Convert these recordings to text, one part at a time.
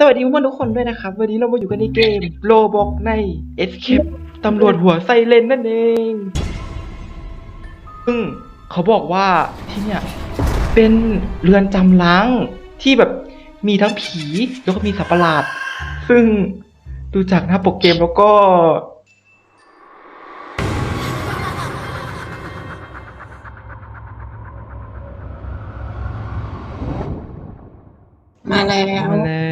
สวัสดีเพื่อนๆทุกคนด้วยนะครับ วันนี้เรามาอยู่กันในเกมโ o บอกใน Escape ตำรวจหัวไซเลนนั่นเอง ซึ่งเขาบอกว่าที่เนี่ยเป็นเรือนจำล้างที่แบบมีทั้งผีแล้วก็มีสัตว์ประหลาด ซึ่งดูจากหน้าปกเกมแล้วก็ มาแล้วมาแล้วว้า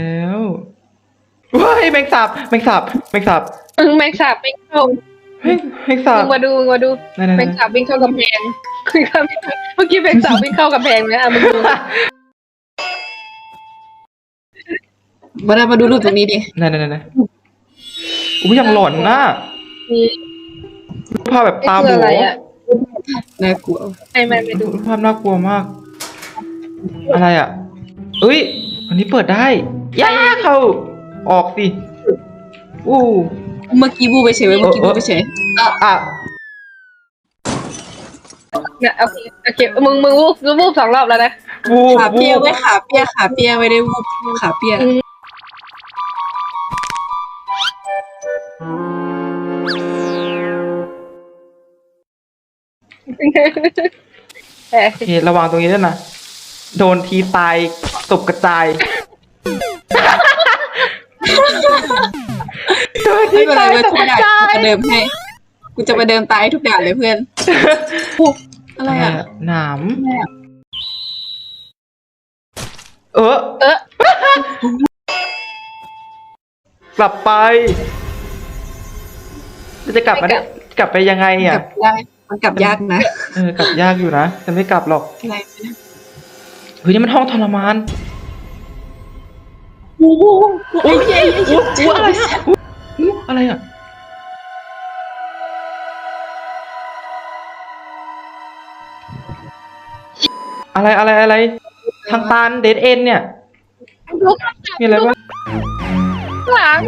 ยแมงสาบแมงสาบแมงสาบมึงแมงสาบวิ่งเข้าเฮ้ยแมงสาบมึงมาดูมึงมาดูนั่นๆๆ แมงสาบวิ่งเข้ากำแพงคุยกันเมื่อกี้แมงสาบวิ่งเข้ากำแพงเลยอะมึงดูมาได้มาดูรูปตรงนี้ดินั่นนั่นนั่นอุ้ยยังหลอนนะนี่รูปภาพแบบนี่ตาคือโบอะไรอะน่ากลัวให้มันไปดูรูปภาพน่ากลัวมาก อะไรอะเอ้ยวันนี้เปิดได้ย่าเข้า ออกสิอู้เมื่อกี้บูไปเฉยเว้ยเมื่อกี้บูไปเฉยอะเนี่ยโอเคโอเคมึงมึงวูบมึงวูบสองรอบแล้วนะวูขาบเปียวูบไว้ขาเปียขาเปียไม่ได้วูบขาเปียแต่โอเคระวังตรงนี้ด้วยนะ โดนทีตายตบกระจายโดนที ไม่เป็นไรตายเว้ยตทุบกกระด่านจายกูจะเดิมให้กูจะมาเดิมตายให้ทุกด่านเลยเพื่อนอุ๊ยอะไรอะหนามเออเออกลับไปจะกลับมาได้กลับไปยังไงกอะลับได้มันกลับยากนะเออกลับยากอยู่นะจะไม่กลับหรอกอะไรนะเฮ้ยนี่มันห้องทรมาน โอ้โหโอ้ยเย้อะไรอะอุ๊ยอะไรอะอะไรอะไรอะไรทางตันเดดเอ็นเนี่ยมีอะไรวะข้างหลัง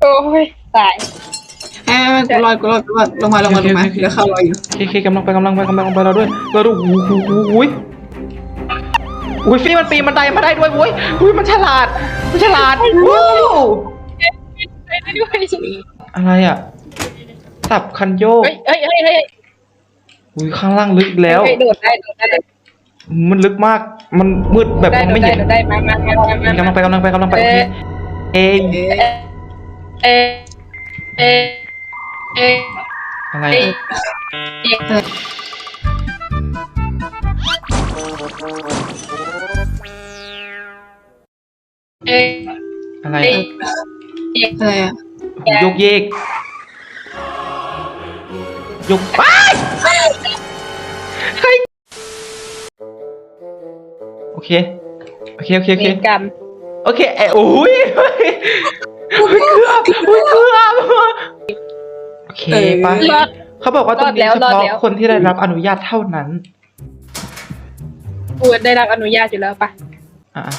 โอ้ยตายแอบกูรอดกูรอดกูรอดลงมาลงมาลงมาเดี๋ยวเข้ารอยอยู่เคเคกำลังไปกำลังไปกำลังไปเราด้วยเราด้วยหูหูหูหูย อุ้ยฟี่มันปีนบันไดมาได้ด้วยอุ้ยอุ้ยมันฉลาด มันฉลาดวู้ไปได้ด้วยอะไรอะสับคันโยกเฮ้ยเฮ้ยเฮ้ยเฮ้ยอุ้ยข้างล่างลึกอีกแล้ว เฮ้ยโดดได้โดดได้มันลึกมาก มันมืดแบบได้มองโดไม่ดได้เห็นโดดได้มามามามากำลังไปกำลังไปกำลังไปโอเคเองเอ๊ะเอะเอะเอะอะไร อะอะเอะอะไรเอะอะอะไรอะหูโยกเยกยกอ้ายใครโอเค โอเค โอเค โอเคมีกรรมโอเคเอ้ยโอ้ยเฮ้ยเฮ้ยเกือบเฮ้ยเกือบโอเคปะรอด เขาบอกว่าตรงรอดแล้นี้วเฉรอดพาะแล้ว คนที่ได้รับอนุญาตเท่านั้น กูได้รับอนุญาตอยู่แล้วปะอะอะ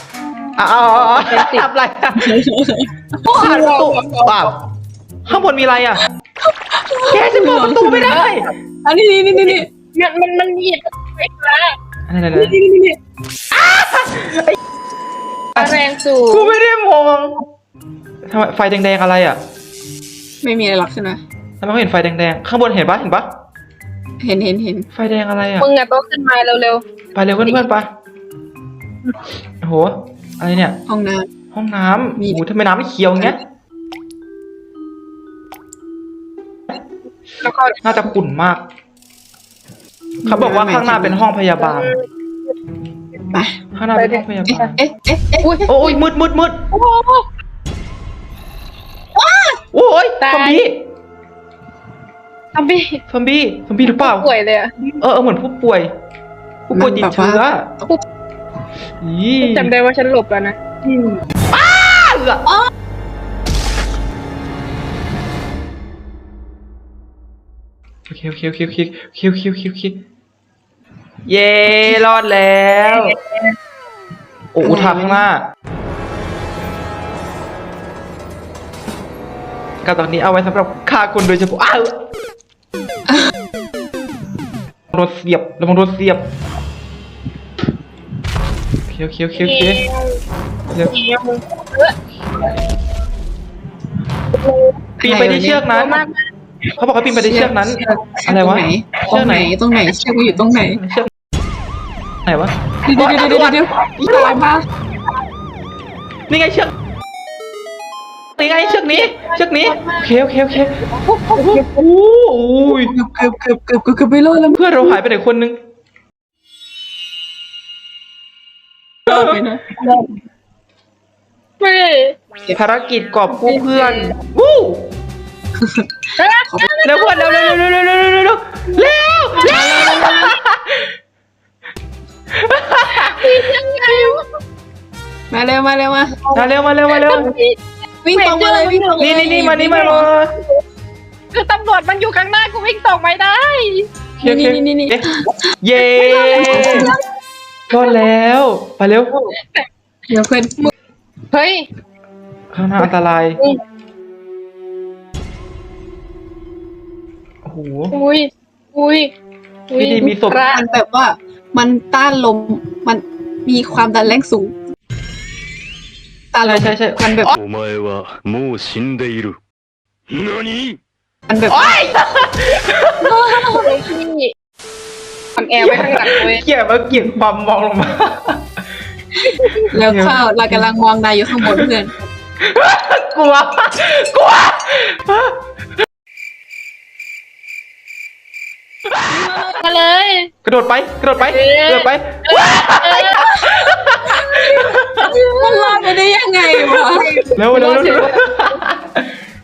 อะอะอะเป็นสิบ ทำอะไรอะอ่านประตูว้าวข้างบนมีอะไรอะ แกจะเปิดประตูไม่ได้อันนี้นี่นี่นี่มันมันมันมีไฟฟ้าอะไรอะไรนี่นี่นี่แรงสูกูงไม่ได้มองทำไมไฟแดงๆอะไรอะไม่มีอะไรหรอกใช่ไหมทำไมเขาเห็นไฟแดงๆข้างบนเห็นปะเห็นปะเห็นเห็นเห็นไฟแดงอะไรอะมึงอะต้องขึ้นมาเร็วไปเร็วเพื่อนๆไปโอ้โห อะไรเนี่ย ห้องน้ห้องน้ำมี โอ้โหทำไมน้ำไม่เขียวอย่างเงี้ยๆแล้วก็น่าจะขุ่นมาก เขาบอกว่าข้างหน้าเป็นห้องพยาบาลำไปข้างหน้าเป็นห้องพยาบาล เอ๊ะเอ๊ะเอ๊ะอุ้ยโอ้ยมืดมืดมืดโอ้โห โอ้ยตายซอมบี้ซอมบี้ซอมบี้ซอมบี้หรือเปล่า ป่วยเลยอะ เออเออเหมือนผู้ป่วย ผู้ป่วยติดเชื้อ อีจำได้ว่าฉันหลบแล้วนะเออโอเคโอเคโอเคโอเคโอเคโอเคโอเคโอเคเย้รอดแล้ว โอ้อุทาข้างหน้ากับตอนนี้เอาไว้สำหรับฆ่าคนโดยเฉพาะอ้าวโดนเสียบระวังโดนเสียบ เคโอเคโอเคโอเคเร็วปีนไปที่เชือกนั้นมากเขาบอกให้ปีนไปที่เชือกนั้น อะไรวะตรงไหน ตรงไหน เชือกมันอยู่ตรงไหน เชือกไหนวะเดี๋ยวเดี๋ยวเดี๋ยวเดี๋ยวอีตายมากนี่ไงเชือกนี่ไงเชือกนี้ เชือกนี้โอเคโอเคโอเคโอ้ยเกือบเกือบเกือบเกือบเกือบไม่รอดแล้ว เพื่อนเราหายไปไหนคนนึง รอดไปนะไม่ภารกิจกอบกู้เพื่อนวู้เร็วเพื่อนเร็วเร็วเร็วเร็วเร็วเร็วเร็วเร็วเร็วเร็วยังไงวะมาเร็วมาเร็วมามาเร็วมาเร็วมาเร็ววิ่งตรงมาเลยวิ่งตรงนี่นี่นี่มานี่มามาคือตำรวจมันอยู่ข้างหน้ากูวิ่งตกไม่ได้โอเคโอเคเอ๊ะเย้ รอดแล้วไปเร็วเดี๋ยวเพื่อนเฮ้ย ข้างหน้าอันตรายโอ้โหอุ้ย อุ้ยอุ้ยพี่ดีมีศพมันแบบว่า มันต้านลม มันมีความดันแรงสูงอะไรใช่ใช่มันแบบโอ้ยว่ามูชินเดอิรุนนี่มันแบบโอ้ย ที่อ่อนแอไว้ข้างหลังเว้ยเกี่ยมาเกี่ยงความมองลงมาแล้วข้าวเรากำลังมองนายอยู่ข้างบนเพื่อนกลัวกลัวมาเลย กระโดดไปกระโดดไปเอ๊ะกระโดดไปมันรอดไปได้ยังไงวะเร็วเร็วเร็วเร็ว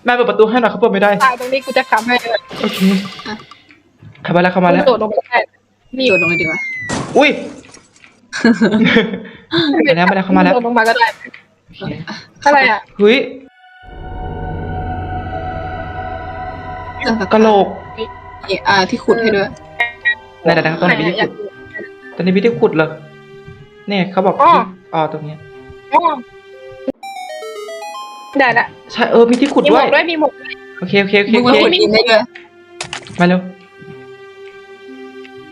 นายเปิดประตูให้หน่อยเขาเปิดไม่ได้ตายตรงนี้กูจะขำให้เลยโอเคเข้ามาแล้วเข้ามาแล้วโดดลงไปได้ นี่โดดลงไปดีกว่าอุ้ยมาแล้วมาแล้วเข้ามาแล้วโดดลงมาก็ได้โอเคอะไรอะเฮ้ยกะโหลกอ่าที่ขุดให้ด้วยไหนไหนไหนตรงไหนพี่ที่ขุดตอนนี้พี่ที่ขุดเหรอเนี่ยเขาบอกอ๋อที่อ๋อตรงเนี้ยอ๋อได้ละใช่เออมีที่ขุดมีหมด้ววยกด้วยมีหมวกด้วยโอเคโอเคโอเคมึงโอมาเคขุดดินได้ด้วยมาเร็ว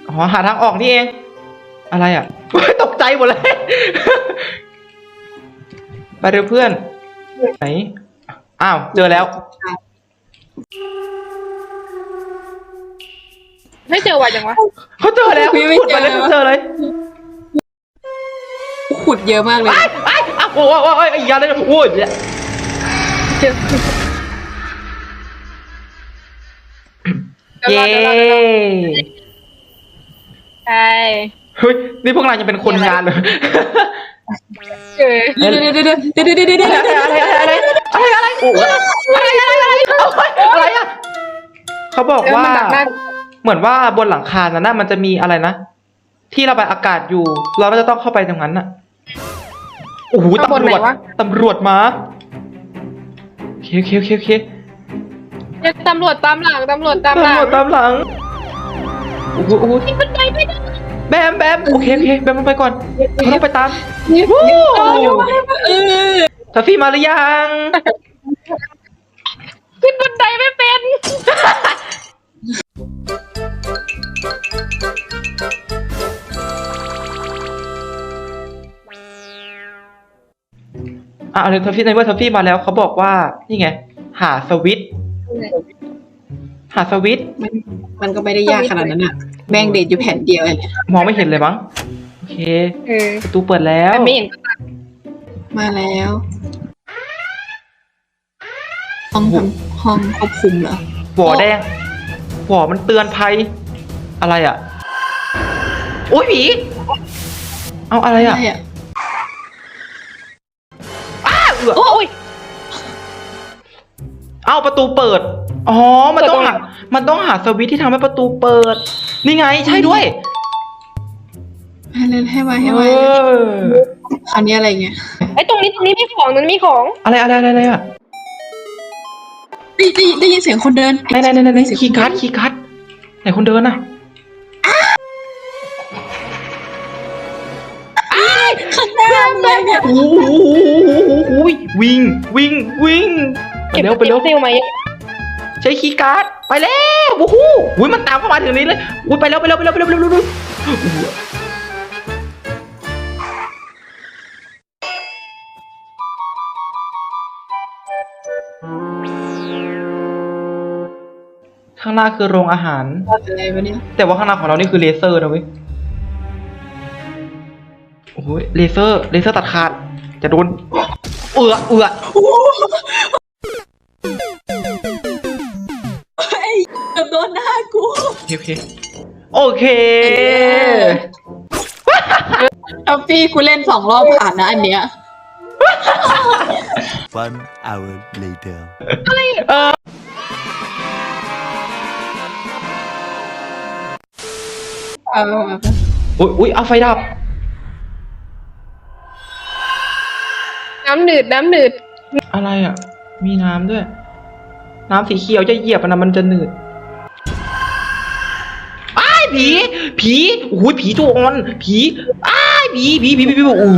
อ๋อหาทางออกนี่เอง อะไรอะตกใจหมดเลย ไปเร็วเพื่อน ไหน อ้าว เจอแล้ว ไม่เจอว่ะจังวะ เขาเจอแล้วพี่ไม่ขุดมาเลยเจอ เจอเลยขุดเยอะมากเลย ไอ้ไอ้ยอ้าวโอ้โหโอ้โหโอ้ยอีกอยางเลยโอ้ยเนี่ยเจอเย้ ใช่เฮ้ยนี่พวกนายยังเป็นคนงานเลยเจอเดี๋ยวเดี๋ยวเดี๋ยวเดี๋ยวเดี๋ยวเดี๋ยวเดี๋ยวอะไรอะไรอะไรอะไรอะไรโอ้โหอะไรอะไรอะไรอะไรอะเขาบอกเออว่ามันดักหน้าเหมือนว่าบนหลังคานั้นน่ะมันจะมีอะไรนะที่ระบายอากาศอยู่เราก็จะต้องเข้าไปตรงนั้นน่ะโอ้โหข้างบนตำรวจไหนวะตำรวจมาโอเคโอเคเคโอเคเดี๋ยวตำรวจตามหลังตำรวจตามตำหลัรงวจตามหลังโอ้โหโอ้โหนี่มันไปไม่ได้แบมแบมโอเคโอเคแบมมันไปก่อนเราต้องไปตามเวู้ออทอฟฟี่มาหรือยังขึ้นบันไดไม่เป็นอะเอาเลยทอฟฟี่ในเมื่อทอฟฟี่มาแล้วเขาบอกว่านี่ไง หาสวิตช์หาสวิตช์มันมันก็ไม่ได้ยากขนาดนั้นอะ แบ่งเดทอยู่แผ่นเดียวเองมองไม่เห็นเลยมั้งโอเคเออประตูเปิดแล้ว แต่ไม่เห็นก็ตามมาแล้วห้องทำห้องควบคุมเหรอหัวแดงหัวมันเตือนภัย อะไรอะโอ้ยผีเอาอะไรอะใช่อะอ้าเอือโอ้ย เอาประตูเปิด อ๋อ มันต้องหา มันต้องหาสวิตช์ที่ทำให้ประตูเปิด นี่ไงใช่ด้วยให้เล่นให้ไว้ให้เอไว้ออันนี้อะไรเงี้ยไอ้ตรงนี้ตรงนี้มีของตรงนี้มีของอะไรอะไรอะไรอะไรอะได้ได้ได้ยินเสียงคนเดินไหนไหนไหนไหนคีย์การ์ดคีย์การ์ดไหนคนเดินน่ะข้างหน้าเลยเนี่ย โอ้โหวิ่งวิ่งวิ่งไปเร็วไปเร็วก็บซิลไหม ใช้คีย์การ์ดไปแล้ววู้ฮู้อุ้ยมันตามเข้ามาถึงนี้เลยอุ้ยไปแล้วไปแล้วไปแล้วไปแล้วไปแล้วข้างหน้าคือโรงอาหารแต่ว่าข้างหน้าของเรานี่คือเลเซอร์นะเว้ยโอ้ยเลเซอร์เลเซอร์ตัดขาด จะโดน เอือเอือ กูโอเคโอเคท็อฟฟี่กูเล่นสองรอบผ่านนะอันเนี้ย One hour later. เอออุ้ยอุ้ยเอาไฟดับ น้ำหนืดน้ำหนืดอะไรอะ มีน้ำด้วย น้ำสีเขียวจะเหยียบมันนะมันจะหนืดอ้าย ผี ผีโอ้ยผีตัวอ่อน ผีอ้ายผีผีผีผีผีอู้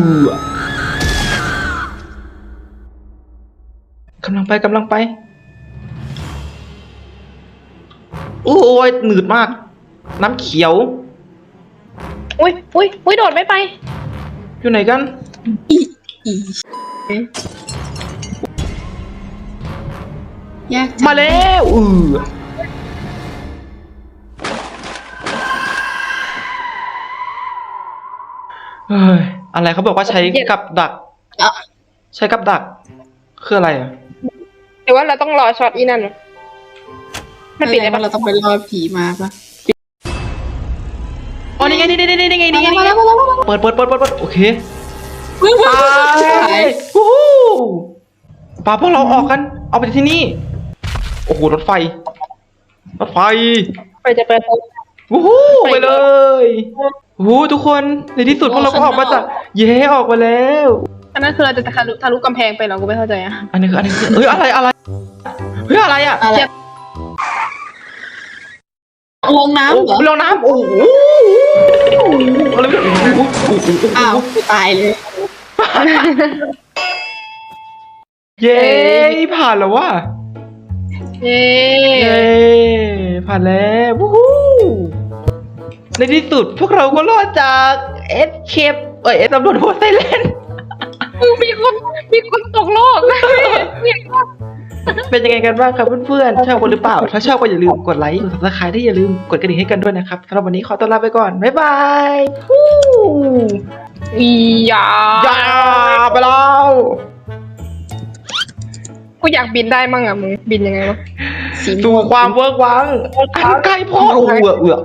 กำลังไปกำลังไป โอ้ยหนืดมาก น้ำเขียว อุ้ยอุ้ยอุ้ยโดดไม่ไป อยู่ไหนกัน อีอียากจังมาแล้วอือ เฮ้ยอะไรเขาบอกว่าใช้กับดัก อะ ใช้กับดัก คืออะไรอะแต่ว่าเราต้องรอช็อตอีนั่นมันปิดได้แปลปะ ว่าเราต้องไปรอผีมาปะอ๋อนี่ไงนี่ไงนี่ไงนี่ไงมานี่ไงแล้วมาแล้วมาแล้วมาแล้วเปิดเปิดเปิดเปิดเปิดโอเคเฮ้ยตาเฮ้ยยวู้ฮู้ปาพวกเราออกกัน เอาไปที่นี่ โอ้โหรถไฟ รถไฟไปจะไปวู้ฮู้ไปเลย วู้ฮู้ทุกคนในที่สุดพวกเราก็ออกมาจากเย้ออกมาแล้ว อันนั้นคือเราจะทะลุทะลุกำแพงไปเหรอกูไม่เข้าใจอะอันนี้คืออันนี้คือเอ้ยอะไรอะไรเฮ้ยอะไรอะอะไรลงน้ำโอ้เหรอลงน้ำโอ้โหอะไรเนี่ยโอ้โหโอ้โหโอ้โหอ้าวกูตายเลยเย้ผ่านแล้วว่ะเย้เย้ผ่านแล้ววู้ฮู้ ในที่สุดพวกเราก็รอดจากเอสเคปเอ้ยเอสตำรวจหัวไซเลนมีคนมีคนตกโลกมีคนเป็นยังไงกันบ้างครับเพื่อนๆชอบกันหรือเปล่า ถ้าชอบก็อย่าลืมกดไลค์กดซับสไครต์ที่อย่าลืมกดกระดิ่งให้กันด้วยนะครับสำหรับวันนี้ขอตัวลาไปก่อน บ๊ายบายฮู้อีหยาอย่าไปแล้วกูอยากบินได้มั่งอะมึงบินยังไงวะสีม่สู่วงความเวิร์กวังอันไกลพ่อเอือเอือ